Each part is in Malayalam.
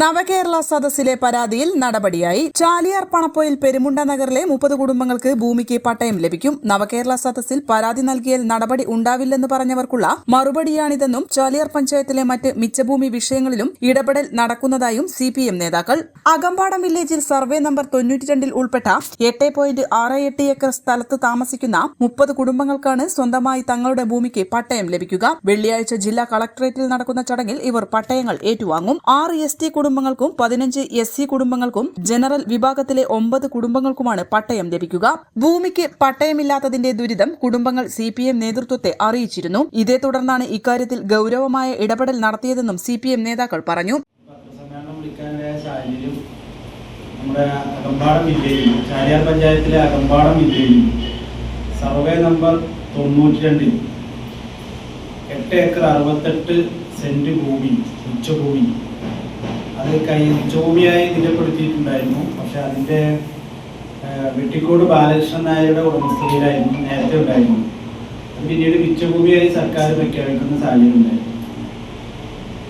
Navakerala സദസ്സിലെ പരാതിയിൽ നടപടിയായി. ചാലിയാർ പണപ്പൊയിൽ പെരുമുണ്ട നഗറിലെ മുപ്പത് കുടുംബങ്ങൾക്ക് ഭൂമിക്ക് പട്ടയം ലഭിക്കും. നവകേരള സദസ്സിൽ പരാതി നൽകിയാൽ നടപടി ഉണ്ടാവില്ലെന്ന് പറഞ്ഞവർക്കുള്ള മറുപടിയാണിതെന്നും ചാലിയാർ പഞ്ചായത്തിലെ മറ്റ് മിച്ചഭൂമി വിഷയങ്ങളിലും ഇടപെടൽ നടക്കുന്നതായും സി പി എം നേതാക്കൾ. അകമ്പാടം വില്ലേജിൽ സർവേ നമ്പർ തൊണ്ണൂറ്റിരണ്ടിൽ ഉൾപ്പെട്ട എട്ട് പോയിന്റ് ആറ് എട്ട് ഏക്കർ സ്ഥലത്ത് താമസിക്കുന്ന മുപ്പത് കുടുംബങ്ങൾക്കാണ് സ്വന്തമായി തങ്ങളുടെ ഭൂമിക്ക് പട്ടയം ലഭിക്കുക. വെള്ളിയാഴ്ച ജില്ലാ കളക്ടറേറ്റിൽ നടക്കുന്ന ചടങ്ങിൽ ഇവർ പട്ടയങ്ങൾ ഏറ്റുവാങ്ങും. ആറ് എസ് ടി കുടുംബങ്ങൾക്കും പതിനഞ്ച് എസ് സി കുടുംബങ്ങൾക്കും ജനറൽ വിഭാഗത്തിലെ ഒമ്പത് കുടുംബങ്ങൾക്കുമാണ് പട്ടയം ലഭിക്കുക. ഭൂമിക്ക് പട്ടയമില്ലാത്തതിന്റെ ദുരിതം കുടുംബങ്ങൾ സി പി എം നേതൃത്വത്തെ അറിയിച്ചിരുന്നു. ഇതേ തുടർന്നാണ് ഇക്കാര്യത്തിൽ ഗൌരവമായ ഇടപെടൽ നടത്തിയതെന്നും സി പി എം നേതാക്കൾ പറഞ്ഞു. സർവേ നമ്പർ തൊണ്ണൂറ്റി രണ്ടിൽ എട്ട് ഏക്കർ അറുപത്തെട്ട് സെന്റ് ഭൂമി ഉച്ചഭൂമി. അത് കൈ ചോമിയായി നിലപ്പെടുത്തിയിട്ടുണ്ടായിരുന്നു. പക്ഷെ അതിന്റെ വെട്ടിക്കോട് ബാലകൃഷ്ണൻ നായരുടെ ഉടമസ്ഥതയിലായിരുന്നു നേരത്തെ ഉണ്ടായിരുന്നു അത് പിന്നീട് മിച്ചഭൂമിയായി സർക്കാർ പ്രഖ്യാപിക്കുന്ന സാഹചര്യം ഉണ്ടായിരുന്നു.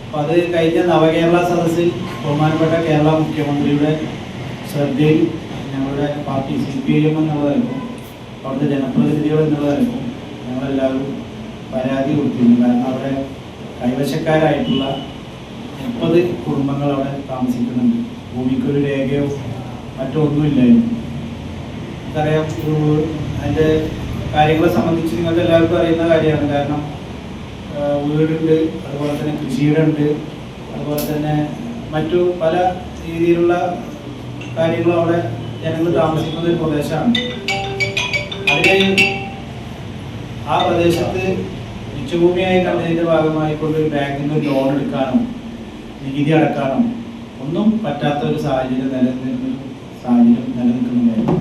അപ്പൊ അത് കഴിഞ്ഞ നവകേരള സദസ്സിൽ ബഹുമാനപ്പെട്ട കേരള മുഖ്യമന്ത്രിയുടെ ശ്രദ്ധയിൽ ഞങ്ങളുടെ party C P I M എന്നുള്ളതായിരുന്നു അവിടുത്തെ ജനപ്രതിനിധികൾ എന്നുള്ളതായിരുന്നു ഞങ്ങളെല്ലാവരും പരാതി കൊടുത്തിരുന്നു കാരണം അവിടെ കൈവശക്കാരായിട്ടുള്ള മുപ്പത് കുടുംബങ്ങൾ അവിടെ താമസിക്കുന്നുണ്ട്. ഭൂമിക്കൊരു രേഖയോ മറ്റോ ഒന്നുമില്ലായിരുന്നു. ഒരു അതിന്റെ കാര്യങ്ങളെ സംബന്ധിച്ച് നിങ്ങൾക്ക് എല്ലാവർക്കും അറിയുന്ന കാര്യമാണ്. കാരണം വീടുണ്ട് അതുപോലെ തന്നെ കൃഷിയിടമുണ്ട് അതുപോലെ തന്നെ മറ്റു പല രീതിയിലുള്ള കാര്യങ്ങളും അവിടെ ജനങ്ങൾ താമസിക്കുന്ന ഒരു പ്രദേശമാണ്. അതിൽ ആ പ്രദേശത്ത് ഉച്ചഭൂമിയായി കണ്ടതിന്റെ ഭാഗമായിക്കൊണ്ട് ഒരു ബാങ്കിൽ നിന്ന് ലോൺ എടുക്കാനോ നികുതി അടക്കാനും ഒന്നും പറ്റാത്ത ഒരു സാഹചര്യം നിലനിൽക്കുന്ന സാഹചര്യം നിലനിൽക്കുന്നുണ്ടായിരുന്നു.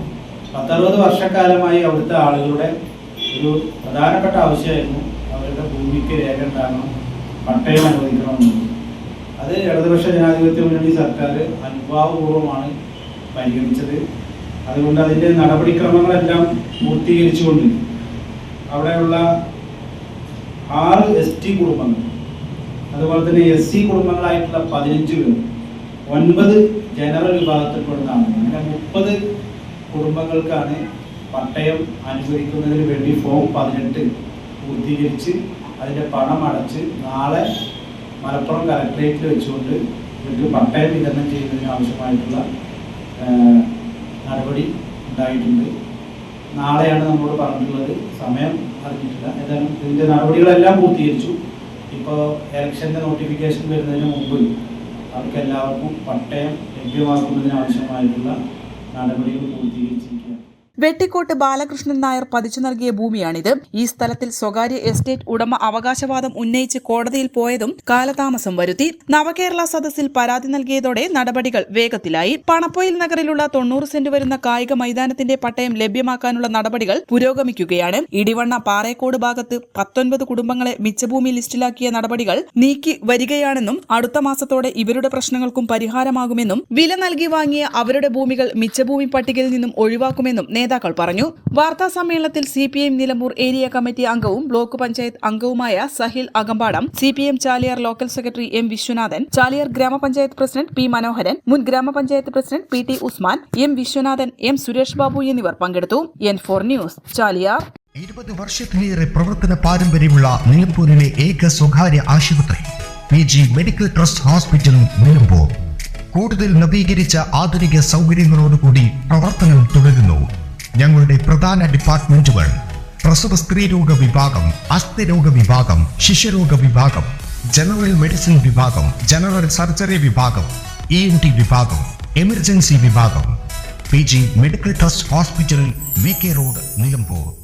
പത്തറുപത് വർഷക്കാലമായി അവിടുത്തെ ആളുകളുടെ ഒരു പ്രധാനപ്പെട്ട ആവശ്യമായിരുന്നു അവരുടെ ഭൂമിക്ക് രേഖ ഉണ്ടാകണം പട്ടയം അനുവദിക്കണമെന്നുള്ളത് അത് ഇടതുപക്ഷ ജനാധിപത്യ വേണ്ടി സർക്കാർ അനുഭാവപൂർവമാണ് പരിഗണിച്ചത്. അതുകൊണ്ട് അതിന്റെ നടപടിക്രമങ്ങളെല്ലാം പൂർത്തീകരിച്ചുകൊണ്ട് അവിടെയുള്ള ആറ് എസ് ടി കുടുംബങ്ങൾ അതുപോലെ തന്നെ എസ് സി കുടുംബങ്ങളായിട്ടുള്ള പതിനഞ്ച് പേർ ഒൻപത് ജനറൽ വിഭാഗത്തിൽപ്പെടുന്നതാണ്. അങ്ങനെ മുപ്പത് കുടുംബങ്ങൾക്കാണ് പട്ടയം അനുവദിക്കുന്നതിന് വേണ്ടി ഫോം പതിനെട്ട് പൂർത്തീകരിച്ച് അതിന്റെ പണം അടച്ച് നാളെ മലപ്പുറം കലക്ട്രേറ്റിൽ വെച്ചുകൊണ്ട് ഇവർക്ക് പട്ടയം വിതരണം ചെയ്യുന്നതിന് ആവശ്യമായിട്ടുള്ള നടപടി ഉണ്ടായിട്ടുണ്ട്. നാളെയാണ് നമ്മളോട് പറഞ്ഞിട്ടുള്ളത്. സമയം അറിഞ്ഞിട്ടില്ല. ഏതായാലും ഇതിന്റെ നടപടികളെല്ലാം പൂർത്തീകരിച്ചു. ഇപ്പോൾ ഇലക്ഷന്റെ നോട്ടിഫിക്കേഷൻ വരുന്നതിന് മുമ്പ് അവർക്ക് എല്ലാവർക്കും പട്ടയം ലഭ്യമാക്കുന്നതിന് ആവശ്യമായിട്ടുള്ള നടപടികൾ പൂർത്തീകരിച്ചിരിക്കുകയാണ്. വെട്ടിക്കോട്ട് ബാലകൃഷ്ണൻ നായർ പതിച്ചു നൽകിയ ഭൂമിയാണിത്. ഈ സ്ഥലത്തിൽ സ്വകാര്യ എസ്റ്റേറ്റ് ഉടമ അവകാശവാദം ഉന്നയിച്ച് കോടതിയിൽ പോയതും കാലതാമസം വരുത്തി. നവകേരള സദസ്സിൽ പരാതി നൽകിയതോടെ നടപടികൾ വേഗത്തിലായി. പണപ്പൊയിൽ നഗറിലുള്ള തൊണ്ണൂറ് സെന്റ് വരുന്ന കായിക മൈതാനത്തിന്റെ പട്ടയം ലഭ്യമാക്കാനുള്ള നടപടികൾ പുരോഗമിക്കുകയാണ്. ഇടിവണ്ണ പാറേക്കോട് ഭാഗത്ത് പത്തൊൻപത് കുടുംബങ്ങളെ മിച്ചഭൂമി ലിസ്റ്റിലാക്കിയ നടപടികൾ നീക്കി വരികയാണെന്നും അടുത്ത മാസത്തോടെ ഇവരുടെ പ്രശ്നങ്ങൾക്കും പരിഹാരമാകുമെന്നും വില നൽകി വാങ്ങിയ അവരുടെ ഭൂമികൾ മിച്ചഭൂമി പട്ടികയിൽ നിന്നും ഒഴിവാക്കുമെന്നും നേതാക്കൾ പറഞ്ഞു വാർത്താ സമ്മേളനത്തിൽ C P M Nilambur area committee അംഗവും ബ്ലോക്ക് പഞ്ചായത്ത് അംഗവുമായ Sahil Akampadam C P M Chaliyar local secretary M Viswanathan Chaliyar ഗ്രാമപഞ്ചായത്ത് പ്രസിഡന്റ് പി മനോഹരൻ മുൻ ഗ്രാമപഞ്ചായത്ത് president P T Usman M Viswanathan M Suresh Babu എന്നിവർ പങ്കെടുത്തു. N four news Chaliyar. ഇരുപത് വർഷത്തിലേറെ പ്രവർത്തന പാരമ്പര്യമുള്ള നിലമ്പൂരിലെ ഏക സ്വകാര്യ ആശുപത്രി P G medical trust hospital Nilambur. കൂടുതൽ നവീകരിച്ച ആധുനിക സൗകര്യങ്ങളോടുകൂടി പ്രവർത്തനം തുടരുന്നു. ഞങ്ങളുടെ പ്രധാന ഡിപ്പാർട്ട്മെന്റുകൾ പ്രസവ സ്ത്രീരോഗ വിഭാഗം അസ്ഥിരോഗ വിഭാഗം ശിശുരോഗ വിഭാഗം ജനറൽ മെഡിസിൻ വിഭാഗം ജനറൽ സർജറി വിഭാഗം ഇ എൻ ടി വിഭാഗം എമർജൻസി വിഭാഗം P G medical trust hospital V K road Nilambur.